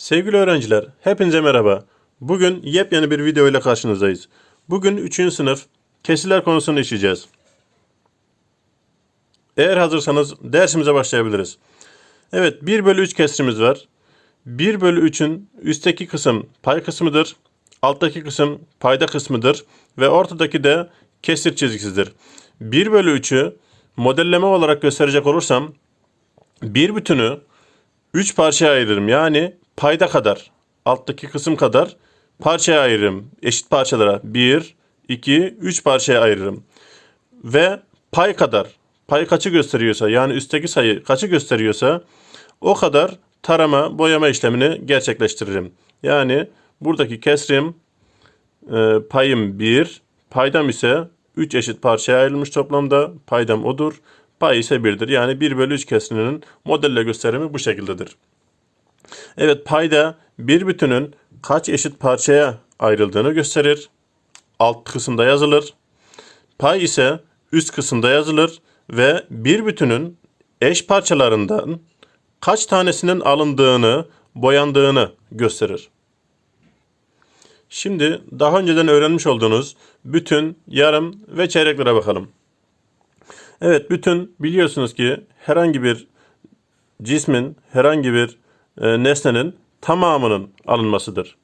Sevgili öğrenciler, hepinize merhaba. Bugün yepyeni bir video ile karşınızdayız. Bugün 3. sınıf kesiler konusunu işleyeceğiz. Eğer hazırsanız dersimize başlayabiliriz. Evet, 1 bölü 3 kesrimiz var. 1 bölü 3'ün üstteki kısım pay kısmıdır. Alttaki kısım payda kısmıdır. Ve ortadaki de kesir çizgisidir. 1 bölü 3'ü modelleme olarak gösterecek olursam bir bütünü 3 parçaya ayırırım. Yani payda kadar, alttaki kısım kadar parçaya ayırırım. Eşit parçalara 1, 2, 3 parçaya ayırırım. Ve pay kadar, pay kaçı gösteriyorsa yani üstteki sayı kaçı gösteriyorsa o kadar tarama, boyama işlemini gerçekleştiririm. Yani buradaki kesrim e, payım 1, paydam ise 3 eşit parçaya ayrılmış toplamda. Paydam odur. Pay ise 1'dir. Yani 1 bölü 3 kesrinin modelle gösterimi bu şekildedir. Evet payda bir bütünün kaç eşit parçaya ayrıldığını gösterir. Alt kısımda yazılır. Pay ise üst kısımda yazılır ve bir bütünün eş parçalarından kaç tanesinin alındığını, boyandığını gösterir. Şimdi daha önceden öğrenmiş olduğunuz bütün, yarım ve çeyreklere bakalım. Evet bütün biliyorsunuz ki herhangi bir cismin, herhangi bir e, nesnenin tamamının alınmasıdır.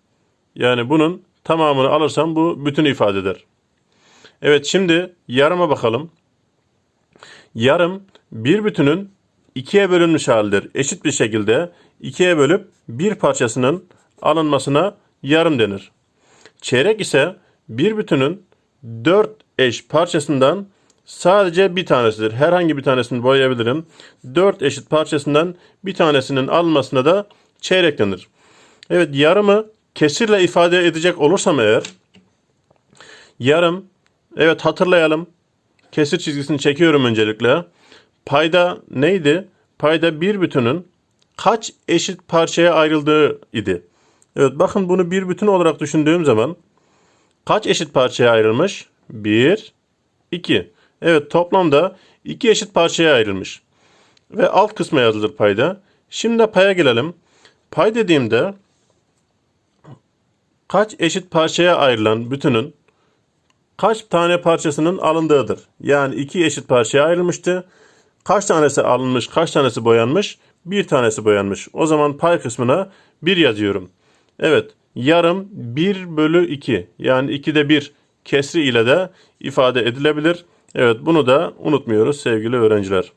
Yani bunun tamamını alırsam bu bütünü ifade eder. Evet şimdi yarıma bakalım. Yarım bir bütünün ikiye bölünmüş halidir. Eşit bir şekilde ikiye bölüp bir parçasının alınmasına yarım denir. Çeyrek ise bir bütünün dört eş parçasından sadece bir tanesidir. Herhangi bir tanesini boyayabilirim. Dört eşit parçasından bir tanesinin alınmasına da çeyrek denir. Evet yarımı kesirle ifade edecek olursam eğer yarım evet hatırlayalım. Kesir çizgisini çekiyorum öncelikle. Payda neydi? Payda bir bütünün kaç eşit parçaya ayrıldığı idi. Evet bakın bunu bir bütün olarak düşündüğüm zaman kaç eşit parçaya ayrılmış? 1, 2. Evet toplamda iki eşit parçaya ayrılmış. Ve alt kısma yazılır payda. Şimdi de paya gelelim. Pay dediğimde kaç eşit parçaya ayrılan bütünün kaç tane parçasının alındığıdır. Yani iki eşit parçaya ayrılmıştı. Kaç tanesi alınmış, kaç tanesi boyanmış? Bir tanesi boyanmış. O zaman pay kısmına 1 yazıyorum. Evet, yarım 1 bölü 2. Yani 2'de 1 kesri ile de ifade edilebilir. Evet, bunu da unutmuyoruz sevgili öğrenciler.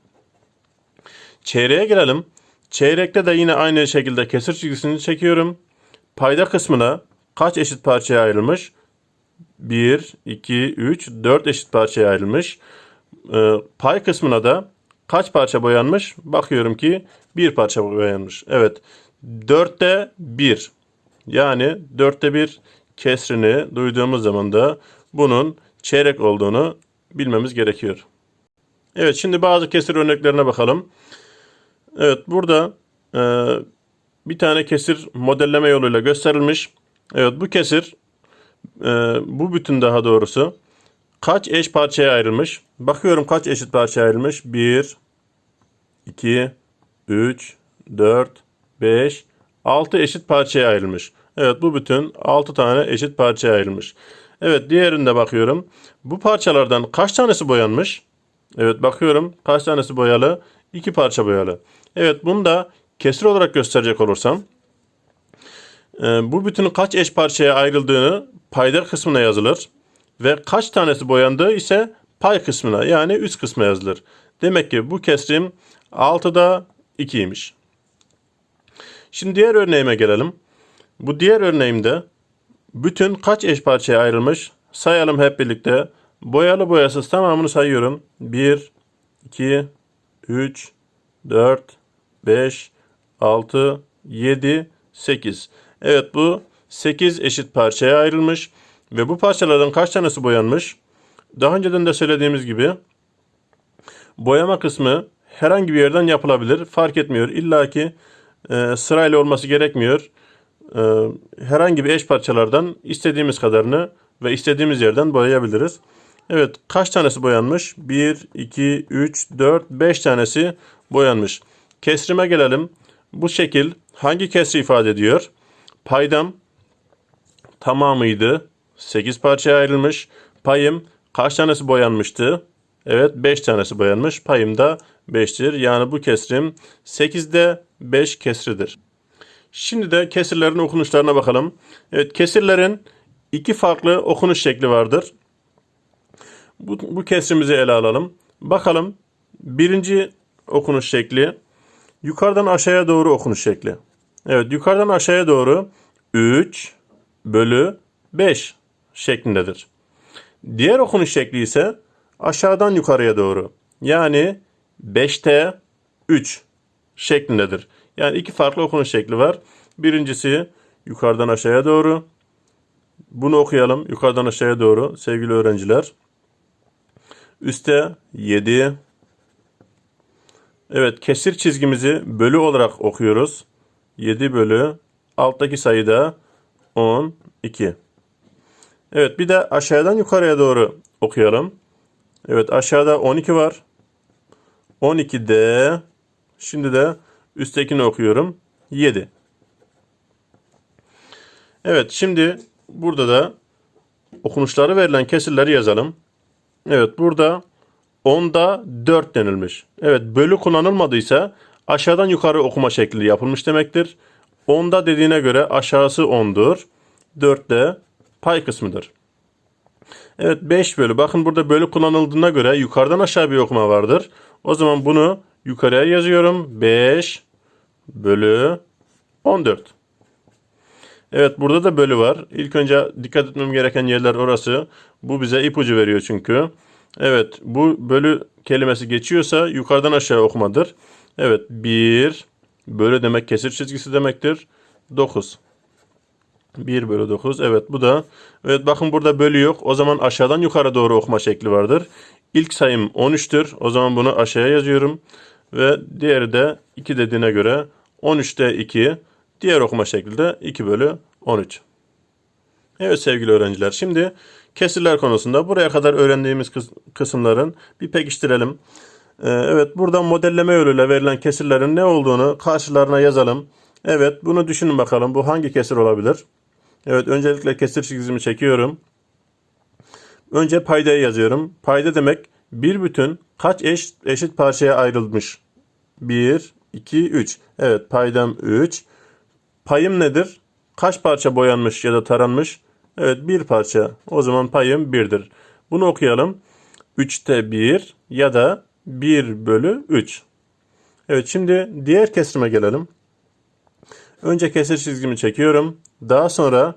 Çeyreğe gelelim. Çeyrekte de yine aynı şekilde kesir çizgisini çekiyorum. Payda kısmına kaç eşit parçaya ayrılmış? 1, 2, 3, 4 eşit parçaya ayrılmış. Ee, pay kısmına da kaç parça boyanmış? Bakıyorum ki bir parça boyanmış. Evet. 4'te 1. Yani 4'te 1 kesrini duyduğumuz zaman da bunun çeyrek olduğunu bilmemiz gerekiyor. Evet şimdi bazı kesir örneklerine bakalım. Evet burada e, bir tane kesir modelleme yoluyla gösterilmiş. Evet bu kesir e, bu bütün daha doğrusu kaç eş parçaya ayrılmış? Bakıyorum kaç eşit parçaya ayrılmış? 1, 2, 3, 4, 5, 6 eşit parçaya ayrılmış. Evet bu bütün 6 tane eşit parçaya ayrılmış. Evet diğerinde bakıyorum. Bu parçalardan kaç tanesi boyanmış? Evet bakıyorum kaç tanesi boyalı? 2 parça boyalı. Evet bunu da kesir olarak gösterecek olursam e, bu bütünün kaç eş parçaya ayrıldığını payda kısmına yazılır ve kaç tanesi boyandığı ise pay kısmına yani üst kısma yazılır. Demek ki bu kesrim 6'da 2'ymiş. Şimdi diğer örneğime gelelim. Bu diğer örneğimde bütün kaç eş parçaya ayrılmış? Sayalım hep birlikte. Boyalı boyasız tamamını sayıyorum. 1, 2, 3, 4, 5, 6, 7, 8. Evet bu 8 eşit parçaya ayrılmış. Ve bu parçalardan kaç tanesi boyanmış? Daha önceden de söylediğimiz gibi boyama kısmı herhangi bir yerden yapılabilir. Fark etmiyor. İlla ki e, sırayla olması gerekmiyor. E, herhangi bir eş parçalardan istediğimiz kadarını ve istediğimiz yerden boyayabiliriz. Evet kaç tanesi boyanmış? 1, 2, 3, 4, 5 tanesi boyanmış. Kesrime gelelim. Bu şekil hangi kesri ifade ediyor? Paydam tamamıydı. 8 parçaya ayrılmış. Payım kaç tanesi boyanmıştı? Evet 5 tanesi boyanmış. Payım da 5'tir. Yani bu kesrim 8'de 5 kesridir. Şimdi de kesirlerin okunuşlarına bakalım. Evet kesirlerin iki farklı okunuş şekli vardır. Bu, bu kesrimizi ele alalım. Bakalım birinci okunuş şekli yukarıdan aşağıya doğru okunuş şekli. Evet yukarıdan aşağıya doğru 3 bölü 5 şeklindedir. Diğer okunuş şekli ise aşağıdan yukarıya doğru. Yani 5'te 3 şeklindedir. Yani iki farklı okunuş şekli var. Birincisi yukarıdan aşağıya doğru. Bunu okuyalım. Yukarıdan aşağıya doğru sevgili öğrenciler. Üste 7. Evet kesir çizgimizi bölü olarak okuyoruz. 7 bölü alttaki sayıda 12. Evet bir de aşağıdan yukarıya doğru okuyalım. Evet aşağıda 12 var. 12'de şimdi de üsttekini okuyorum. 7. Evet şimdi burada da okunuşları verilen kesirleri yazalım. Evet burada 10'da 4 denilmiş. Evet bölü kullanılmadıysa aşağıdan yukarı okuma şekli yapılmış demektir. 10'da dediğine göre aşağısı 10'dur. 4 de pay kısmıdır. Evet 5 bölü. Bakın burada bölü kullanıldığına göre yukarıdan aşağı bir okuma vardır. O zaman bunu yukarıya yazıyorum. 5 bölü 14. Evet burada da bölü var. İlk önce dikkat etmem gereken yerler orası. Bu bize ipucu veriyor çünkü. Evet bu bölü kelimesi geçiyorsa yukarıdan aşağı okumadır. Evet 1 bölü demek kesir çizgisi demektir. 9. 1 bölü 9. Evet bu da. Evet bakın burada bölü yok. O zaman aşağıdan yukarı doğru okuma şekli vardır. İlk sayım 13'tür. O zaman bunu aşağıya yazıyorum. Ve diğeri de 2 dediğine göre 13'te 2. Diğer okuma şekli de 2 bölü 13. Evet sevgili öğrenciler. Şimdi kesirler konusunda buraya kadar öğrendiğimiz kıs- kısımların bir pekiştirelim. Ee, evet buradan modelleme yoluyla verilen kesirlerin ne olduğunu karşılarına yazalım. Evet bunu düşünün bakalım. Bu hangi kesir olabilir? Evet öncelikle kesir çizgimi çekiyorum. Önce paydayı yazıyorum. Payda demek bir bütün kaç eş, eşit parçaya ayrılmış? 1, 2, 3. Evet paydam 3. Payım nedir? Kaç parça boyanmış ya da taranmış? Evet bir parça. O zaman payım 1'dir. Bunu okuyalım. 3'te 1 ya da 1 bölü 3. Evet şimdi diğer kesrime gelelim. Önce kesir çizgimi çekiyorum. Daha sonra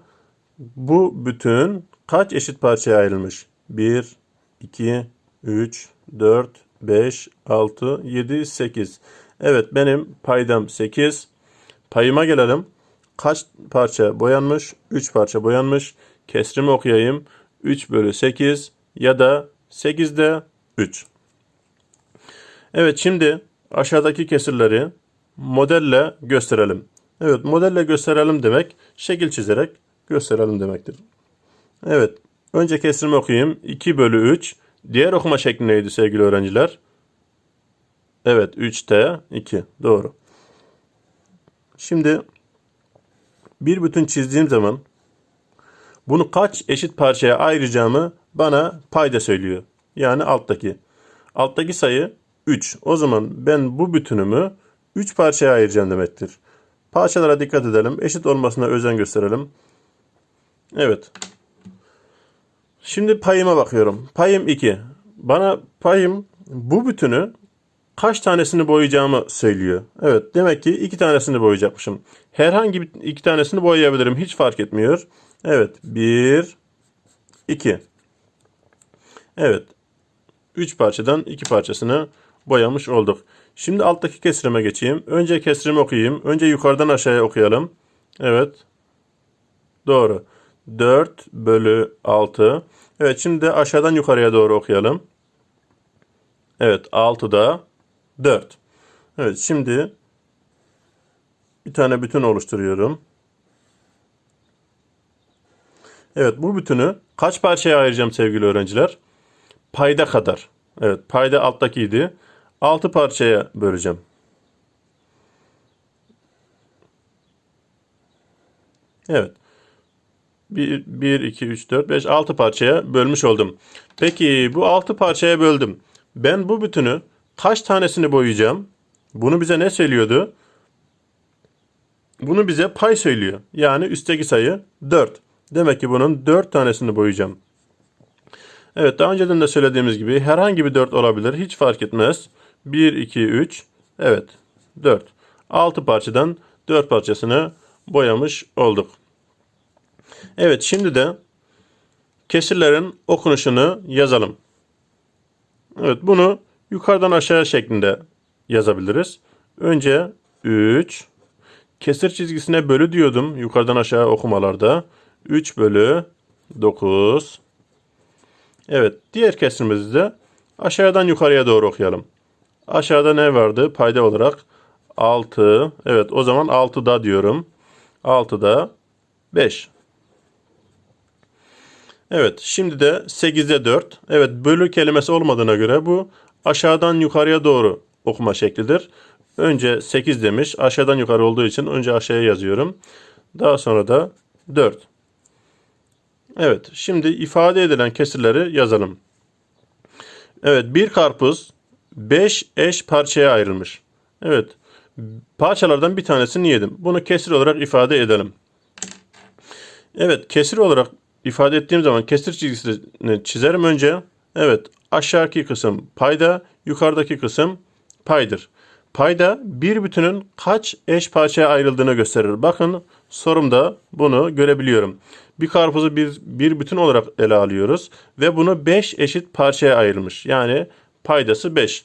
bu bütün kaç eşit parçaya ayrılmış? 1, 2, 3, 4, 5, 6, 7, 8. Evet benim paydam 8. Payıma gelelim. Kaç parça boyanmış? 3 parça boyanmış. Kesrimi okuyayım. 3 bölü 8 ya da 8'de 3. Evet şimdi aşağıdaki kesirleri modelle gösterelim. Evet modelle gösterelim demek şekil çizerek gösterelim demektir. Evet önce kesrimi okuyayım. 2 bölü 3. Diğer okuma şekli neydi sevgili öğrenciler? Evet 3'te 2 doğru. Şimdi bir bütün çizdiğim zaman bunu kaç eşit parçaya ayıracağımı bana payda söylüyor. Yani alttaki. Alttaki sayı 3. O zaman ben bu bütünümü 3 parçaya ayıracağım demektir. Parçalara dikkat edelim. Eşit olmasına özen gösterelim. Evet. Şimdi payıma bakıyorum. Payım 2. Bana payım bu bütünü kaç tanesini boyayacağımı söylüyor. Evet demek ki iki tanesini boyayacakmışım. Herhangi bir iki tanesini boyayabilirim. Hiç fark etmiyor. Evet. Bir, iki. Evet. Üç parçadan iki parçasını boyamış olduk. Şimdi alttaki kesrime geçeyim. Önce kesrimi okuyayım. Önce yukarıdan aşağıya okuyalım. Evet. Doğru. 4 bölü 6. Evet şimdi aşağıdan yukarıya doğru okuyalım. Evet 6'da 4. Evet şimdi bir tane bütün oluşturuyorum. Evet bu bütünü kaç parçaya ayıracağım sevgili öğrenciler? Payda kadar. Evet payda alttakiydi. 6 parçaya böleceğim. Evet. 1, 1, 2, 3, 4, 5, 6 parçaya bölmüş oldum. Peki bu 6 parçaya böldüm. Ben bu bütünü kaç tanesini boyayacağım? Bunu bize ne söylüyordu? Bunu bize pay söylüyor. Yani üstteki sayı 4. Demek ki bunun 4 tanesini boyayacağım. Evet daha önceden de söylediğimiz gibi herhangi bir 4 olabilir. Hiç fark etmez. 1, 2, 3. Evet 4. 6 parçadan 4 parçasını boyamış olduk. Evet şimdi de kesirlerin okunuşunu yazalım. Evet bunu yukarıdan aşağı şeklinde yazabiliriz. Önce 3 kesir çizgisine bölü diyordum yukarıdan aşağı okumalarda. 3 bölü 9 Evet diğer kesrimizi de aşağıdan yukarıya doğru okuyalım. Aşağıda ne vardı payda olarak? 6. Evet o zaman 6'da diyorum. 6'da 5. Evet şimdi de 8'de 4. Evet bölü kelimesi olmadığına göre bu aşağıdan yukarıya doğru okuma şeklidir. Önce 8 demiş. Aşağıdan yukarı olduğu için önce aşağıya yazıyorum. Daha sonra da 4. Evet şimdi ifade edilen kesirleri yazalım. Evet bir karpuz 5 eş parçaya ayrılmış. Evet parçalardan bir tanesini yedim. Bunu kesir olarak ifade edelim. Evet kesir olarak ifade ettiğim zaman kesir çizgisini çizerim önce. Evet aşağıki kısım payda, yukarıdaki kısım paydır. Payda bir bütünün kaç eş parçaya ayrıldığını gösterir. Bakın sorumda bunu görebiliyorum. Bir karpuzu bir, bir bütün olarak ele alıyoruz ve bunu 5 eşit parçaya ayrılmış. Yani paydası 5.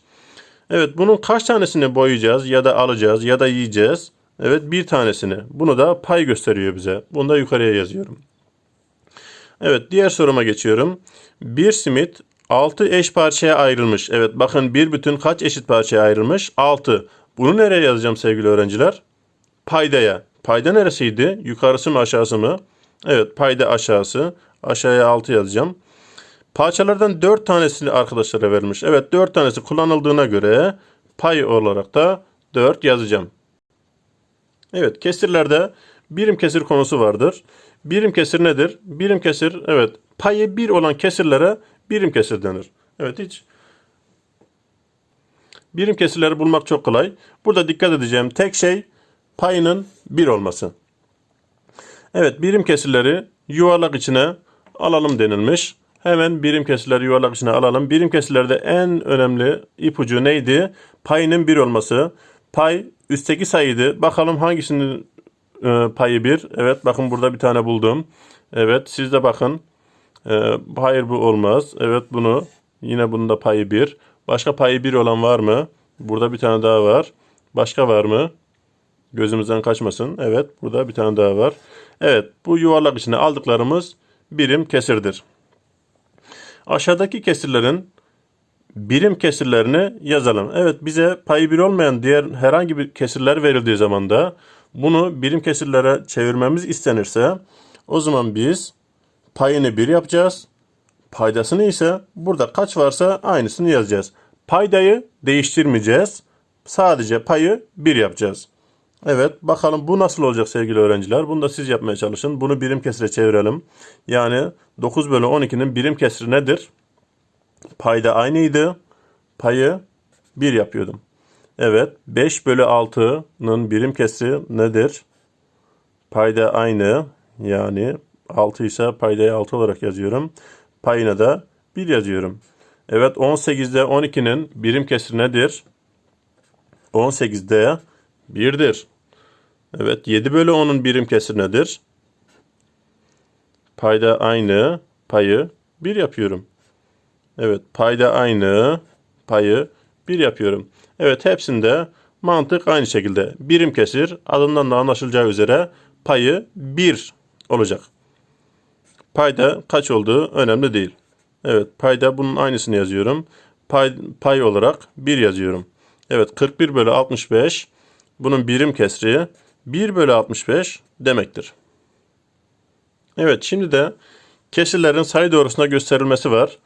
Evet bunun kaç tanesini boyayacağız ya da alacağız ya da yiyeceğiz? Evet bir tanesini. Bunu da pay gösteriyor bize. Bunu da yukarıya yazıyorum. Evet diğer soruma geçiyorum. Bir simit 6 eş parçaya ayrılmış. Evet bakın bir bütün kaç eşit parçaya ayrılmış? 6. Bunu nereye yazacağım sevgili öğrenciler? Paydaya. Payda neresiydi? Yukarısı mı aşağısı mı? Evet payda aşağısı. Aşağıya 6 yazacağım. Parçalardan 4 tanesi arkadaşlara verilmiş. Evet 4 tanesi kullanıldığına göre pay olarak da 4 yazacağım. Evet kesirlerde birim kesir konusu vardır. Birim kesir nedir? Birim kesir evet payı 1 olan kesirlere birim kesir denir. Evet hiç birim kesirleri bulmak çok kolay. Burada dikkat edeceğim tek şey payının 1 olması. Evet birim kesirleri yuvarlak içine alalım denilmiş. Hemen birim kesirleri yuvarlak içine alalım. Birim kesirlerde en önemli ipucu neydi? Payının 1 olması. Pay üstteki sayıydı. Bakalım hangisinin e, payı 1? Evet bakın burada bir tane buldum. Evet siz de bakın. E, hayır bu olmaz. Evet bunu yine bunun da payı 1. Başka payı 1 olan var mı? Burada bir tane daha var. Başka var mı? Gözümüzden kaçmasın. Evet burada bir tane daha var. Evet bu yuvarlak içine aldıklarımız birim kesirdir. Aşağıdaki kesirlerin birim kesirlerini yazalım. Evet bize payı bir olmayan diğer herhangi bir kesirler verildiği zaman da bunu birim kesirlere çevirmemiz istenirse o zaman biz payını bir yapacağız. Paydasını ise burada kaç varsa aynısını yazacağız. Paydayı değiştirmeyeceğiz. Sadece payı bir yapacağız. Evet bakalım bu nasıl olacak sevgili öğrenciler. Bunu da siz yapmaya çalışın. Bunu birim kesire çevirelim. Yani 9 bölü 12'nin birim kesri nedir? Payda aynıydı. Payı 1 yapıyordum. Evet 5 bölü 6'nın birim kesri nedir? Payda aynı. Yani 6 ise paydayı 6 olarak yazıyorum. Payına da 1 yazıyorum. Evet 18'de 12'nin birim kesri nedir? 18'de 1'dir. Evet 7 bölü 10'un birim kesri nedir? Payda aynı payı 1 yapıyorum. Evet payda aynı payı 1 yapıyorum. Evet hepsinde mantık aynı şekilde. Birim kesir adından da anlaşılacağı üzere payı 1 olacak. Payda kaç olduğu önemli değil. Evet payda bunun aynısını yazıyorum. Pay, pay olarak 1 yazıyorum. Evet 41 bölü 65 bunun birim kesri 1 bölü 65 demektir. Evet şimdi de kesirlerin sayı doğrusuna gösterilmesi var.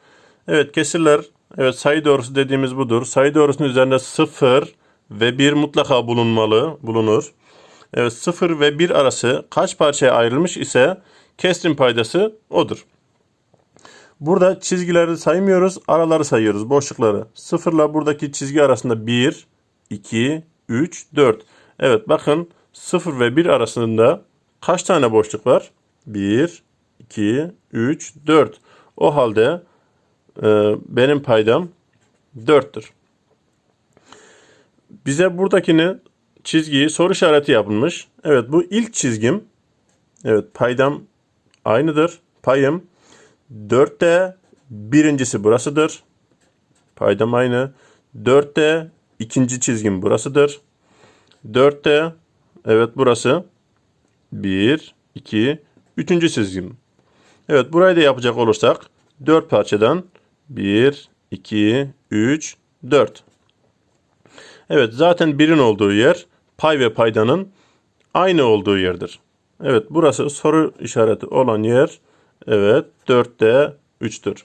Evet kesirler evet sayı doğrusu dediğimiz budur. Sayı doğrusunun üzerinde 0 ve 1 mutlaka bulunmalı, bulunur. Evet 0 ve 1 arası kaç parçaya ayrılmış ise kesrin paydası odur. Burada çizgileri saymıyoruz, araları sayıyoruz, boşlukları. 0 ile buradaki çizgi arasında 1, 2, 3, 4. Evet bakın 0 ve 1 arasında kaç tane boşluk var? 1, 2, 3, 4. O halde benim paydam 4'tür. Bize buradakini çizgiyi soru işareti yapılmış. Evet bu ilk çizgim. Evet paydam aynıdır. Payım 4'te birincisi burasıdır. Paydam aynı. 4'te ikinci çizgim burasıdır. 4'te evet burası 1, 2, üçüncü çizgim. Evet burayı da yapacak olursak 4 parçadan 1, 2, 3, 4. Evet zaten birin olduğu yer pay ve paydanın aynı olduğu yerdir. Evet burası soru işareti olan yer. Evet 4'te 3'tür.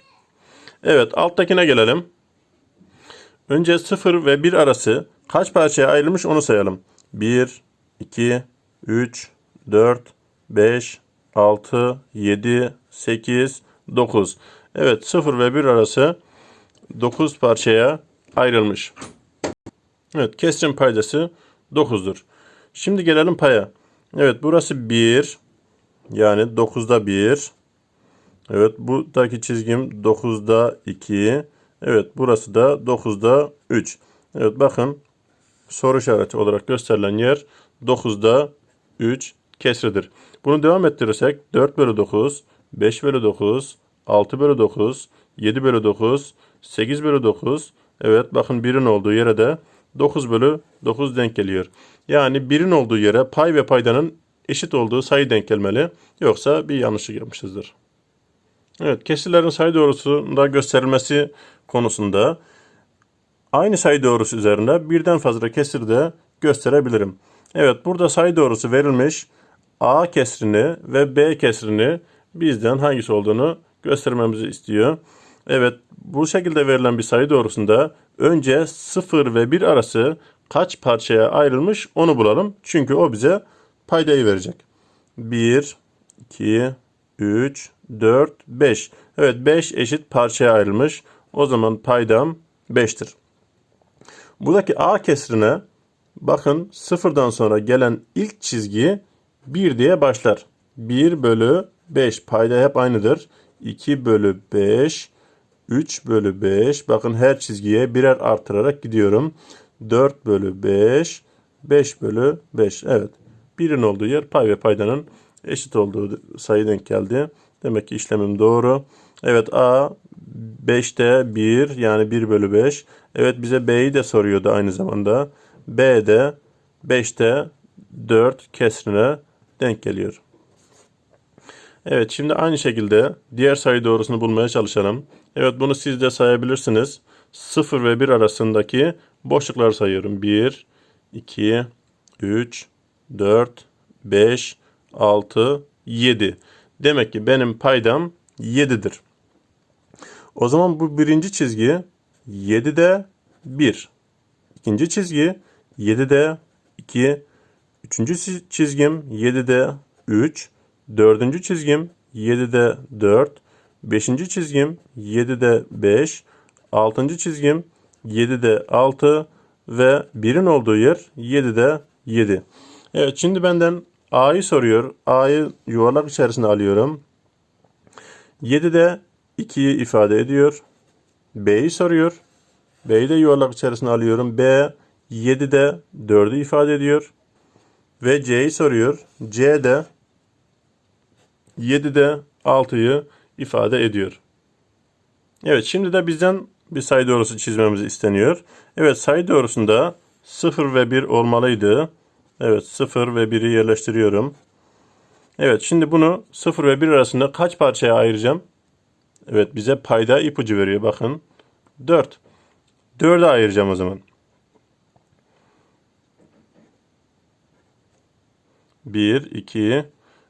Evet alttakine gelelim. Önce 0 ve 1 arası kaç parçaya ayrılmış onu sayalım. 1, 2, 3, 4, 5, 6, 7, 8, 9. Evet 0 ve 1 arası 9 parçaya ayrılmış. Evet kesrin paydası 9'dur. Şimdi gelelim paya. Evet burası 1. Yani 9'da 1. Evet buradaki çizgim 9'da 2. Evet burası da 9'da 3. Evet bakın soru işareti olarak gösterilen yer 9'da 3 kesridir. Bunu devam ettirirsek 4 bölü 9, 5 bölü 9, 6 bölü 9, 7 bölü 9, 8 bölü 9. Evet bakın 1'in olduğu yere de 9 bölü 9 denk geliyor. Yani 1'in olduğu yere pay ve paydanın eşit olduğu sayı denk gelmeli. Yoksa bir yanlışlık yapmışızdır. Evet kesirlerin sayı doğrusunda gösterilmesi konusunda aynı sayı doğrusu üzerinde birden fazla kesir de gösterebilirim. Evet burada sayı doğrusu verilmiş. A kesrini ve B kesrini bizden hangisi olduğunu göstermemizi istiyor. Evet bu şekilde verilen bir sayı doğrusunda önce 0 ve 1 arası kaç parçaya ayrılmış onu bulalım. Çünkü o bize paydayı verecek. 1, 2, 3, 4, 5. Evet 5 eşit parçaya ayrılmış. O zaman paydam 5'tir. Buradaki A kesrine bakın sıfırdan sonra gelen ilk çizgi 1 diye başlar. 1 bölü 5 payda hep aynıdır. 2 bölü 5 3 bölü 5 bakın her çizgiye birer artırarak gidiyorum. 4 bölü 5 5 bölü 5 evet. Birin olduğu yer pay ve paydanın eşit olduğu sayı denk geldi. Demek ki işlemim doğru. Evet A 5'te 1 yani 1 bölü 5. Evet bize B'yi de soruyordu aynı zamanda. B de 5'te 4 kesrine denk geliyor. Evet şimdi aynı şekilde diğer sayı doğrusunu bulmaya çalışalım. Evet bunu siz de sayabilirsiniz. 0 ve 1 arasındaki boşlukları sayıyorum. 1, 2, 3, 4, 5, 6, 7. Demek ki benim paydam 7'dir. O zaman bu birinci çizgi 7'de 1. İkinci çizgi 7'de 2. Üçüncü çizgim 7'de 3. Dördüncü çizgim 7'de 4. Beşinci çizgim 7'de 5. Altıncı çizgim 7'de 6. Ve 1'in olduğu yer 7'de 7. Evet şimdi benden A'yı soruyor. A'yı yuvarlak içerisine alıyorum. 7'de 2'yi ifade ediyor. B'yi soruyor. B'yi de yuvarlak içerisine alıyorum. B 7'de 4'ü ifade ediyor. Ve C'yi soruyor. C de 7'de 6'yı ifade ediyor. Evet şimdi de bizden bir sayı doğrusu çizmemiz isteniyor. Evet sayı doğrusunda 0 ve 1 olmalıydı. Evet 0 ve 1'i yerleştiriyorum. Evet şimdi bunu 0 ve 1 arasında kaç parçaya ayıracağım? Evet bize payda ipucu veriyor bakın. 4. 4'e ayıracağım o zaman. 1, 2,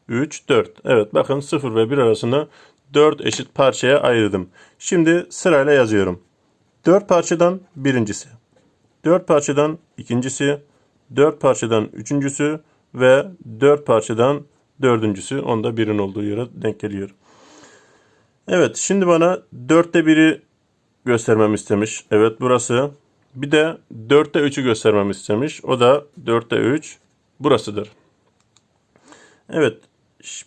3, 4. Evet bakın 0 ve 1 arasında 4 eşit parçaya ayırdım. Şimdi sırayla yazıyorum. 4 parçadan birincisi. 4 parçadan ikincisi. 4 parçadan üçüncüsü. ve 4 parçadan dördüncüsü onda 1'in olduğu yere denk geliyor. Evet şimdi bana 4'te 1'i göstermemi istemiş. Evet burası. Bir de 4'te 3'ü göstermemi istemiş. O da 4'te 3 burasıdır. Evet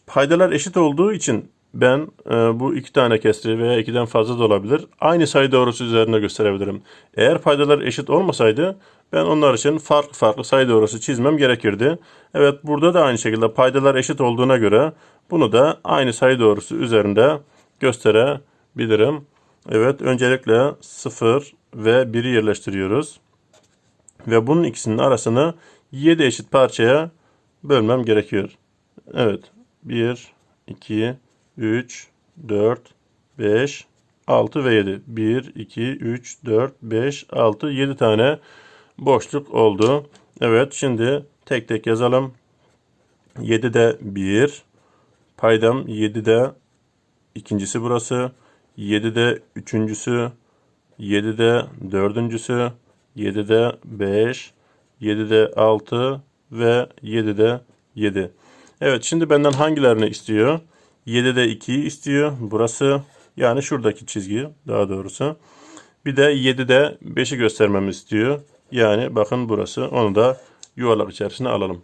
paydalar eşit olduğu için ben e, bu iki tane kesri veya ikiden fazla da olabilir. Aynı sayı doğrusu üzerinde gösterebilirim. Eğer paydalar eşit olmasaydı ben onlar için farklı farklı sayı doğrusu çizmem gerekirdi. Evet burada da aynı şekilde paydalar eşit olduğuna göre bunu da aynı sayı doğrusu üzerinde gösterebilirim. Evet öncelikle 0 ve 1'i yerleştiriyoruz. Ve bunun ikisinin arasını 7 eşit parçaya bölmem gerekiyor. Evet 1, 2, 3, 4, 5, 6 ve 7. 1, 2, 3, 4, 5, 6, 7 tane boşluk oldu. Evet şimdi tek tek yazalım. 7'de 1, paydam 7'de ikincisi burası, 7'de üçüncüsü, 7'de dördüncüsü, 7'de 5, 7'de 6 ve 7'de 7. Evet şimdi benden hangilerini istiyor? 7'de 2'yi istiyor. Burası yani şuradaki çizgi daha doğrusu. Bir de 7'de 5'i göstermemi istiyor. Yani bakın burası. Onu da yuvarlak içerisine alalım.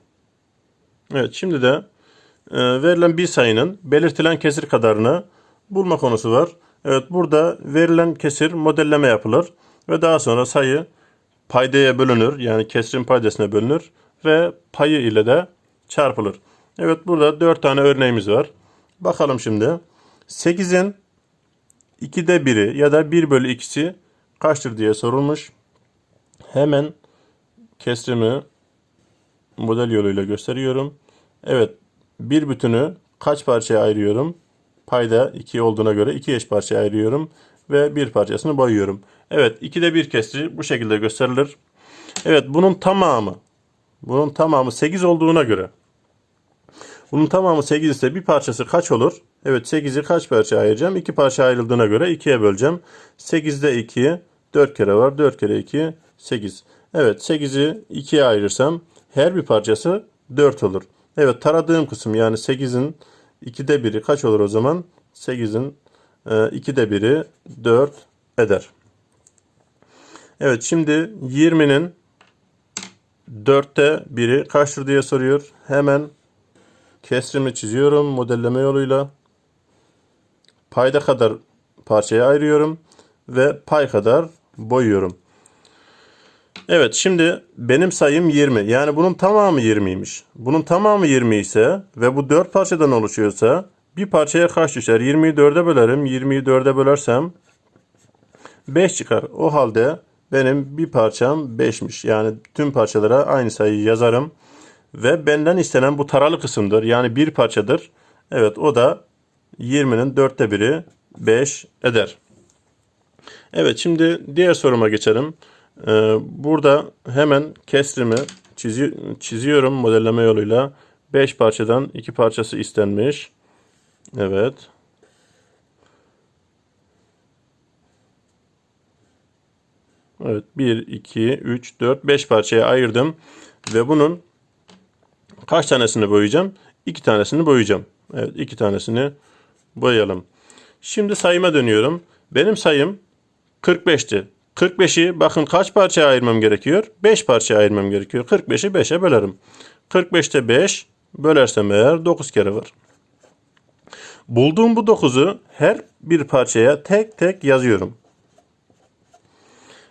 Evet şimdi de e, verilen bir sayının belirtilen kesir kadarını bulma konusu var. Evet burada verilen kesir modelleme yapılır ve daha sonra sayı paydaya bölünür. Yani kesrin paydasına bölünür ve payı ile de çarpılır. Evet burada 4 tane örneğimiz var. Bakalım şimdi. 8'in 2'de 1'i ya da 1 bölü 2'si kaçtır diye sorulmuş. Hemen kesrimi model yoluyla gösteriyorum. Evet bir bütünü kaç parçaya ayırıyorum? Payda 2 olduğuna göre 2 eş parçaya ayırıyorum ve bir parçasını boyuyorum. Evet 2'de 1 kesri bu şekilde gösterilir. Evet bunun tamamı bunun tamamı 8 olduğuna göre bunun tamamı 8 ise bir parçası kaç olur? Evet 8'i kaç parça ayıracağım? 2 parça ayrıldığına göre 2'ye böleceğim. 8'de 2 4 kere var. 4 kere 2 8. Evet 8'i 2'ye ayırırsam her bir parçası 4 olur. Evet taradığım kısım yani 8'in 2'de 1'i kaç olur o zaman? 8'in 2'de 1'i 4 eder. Evet şimdi 20'nin 4'te 1'i kaçtır diye soruyor. Hemen kesrimi çiziyorum modelleme yoluyla. Payda kadar parçaya ayırıyorum ve pay kadar boyuyorum. Evet şimdi benim sayım 20. Yani bunun tamamı 20'ymiş. Bunun tamamı 20 ise ve bu 4 parçadan oluşuyorsa bir parçaya kaç düşer? 20'yi 4'e bölerim. 20'yi 4'e bölersem 5 çıkar. O halde benim bir parçam 5'miş. Yani tüm parçalara aynı sayıyı yazarım. Ve benden istenen bu taralı kısımdır. Yani bir parçadır. Evet o da 20'nin dörtte biri 5 eder. Evet şimdi diğer soruma geçelim. Ee, burada hemen kesrimi çizi çiziyorum modelleme yoluyla. 5 parçadan 2 parçası istenmiş. Evet. Evet 1, 2, 3, 4, 5 parçaya ayırdım. Ve bunun kaç tanesini boyayacağım? 2 tanesini boyayacağım. Evet 2 tanesini boyayalım. Şimdi sayıma dönüyorum. Benim sayım 45'ti. 45'i bakın kaç parçaya ayırmam gerekiyor? 5 parçaya ayırmam gerekiyor. 45'i 5'e bölerim. 45'te 5 bölersem eğer 9 kere var. Bulduğum bu 9'u her bir parçaya tek tek yazıyorum.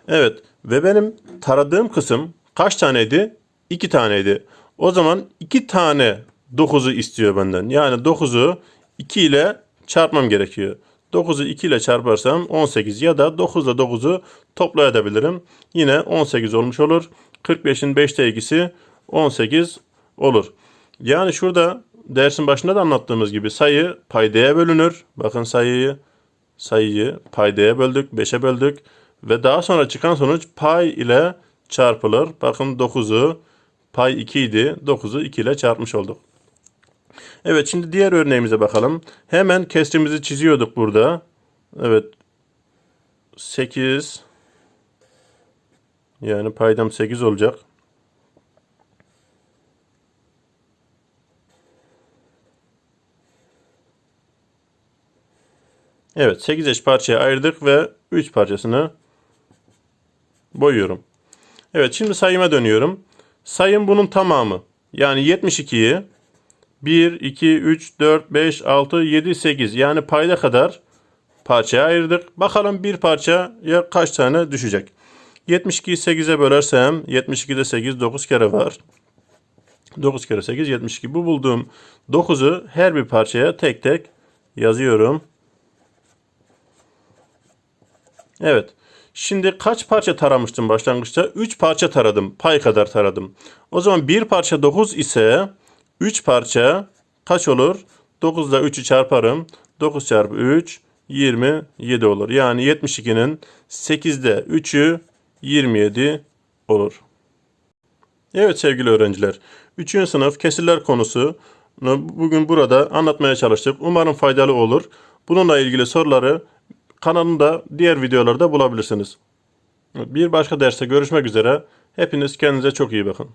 Evet ve benim taradığım kısım kaç taneydi? 2 taneydi. O zaman 2 tane 9'u istiyor benden. Yani 9'u 2 ile çarpmam gerekiyor. 9'u 2 ile çarparsam 18 ya da 9 ile 9'u toplayabilirim. Yine 18 olmuş olur. 45'in 5'te ikisi 18 olur. Yani şurada dersin başında da anlattığımız gibi sayı paydaya bölünür. Bakın sayıyı sayıyı paydaya böldük, 5'e böldük ve daha sonra çıkan sonuç pay ile çarpılır. Bakın 9'u Pay 2 idi. 9'u 2 ile çarpmış olduk. Evet şimdi diğer örneğimize bakalım. Hemen kesrimizi çiziyorduk burada. Evet. 8 yani paydam 8 olacak. Evet 8 eş parçaya ayırdık ve 3 parçasını boyuyorum. Evet şimdi sayıma dönüyorum. Sayım bunun tamamı. Yani 72'yi 1, 2, 3, 4, 5, 6, 7, 8 yani payda kadar parçaya ayırdık. Bakalım bir parçaya kaç tane düşecek. 72'yi 8'e bölersem 72'de 8 9 kere var. 9 kere 8 72. Bu bulduğum 9'u her bir parçaya tek tek yazıyorum. Evet. Şimdi kaç parça taramıştım başlangıçta? 3 parça taradım. Pay kadar taradım. O zaman bir parça 9 ise 3 parça kaç olur? 9 ile 3'ü çarparım. 9 çarpı 3 27 olur. Yani 72'nin 8'de 3'ü 27 olur. Evet sevgili öğrenciler. 3. sınıf kesirler konusu bugün burada anlatmaya çalıştık. Umarım faydalı olur. Bununla ilgili soruları kanalımda diğer videolarda bulabilirsiniz. Bir başka derste görüşmek üzere. Hepiniz kendinize çok iyi bakın.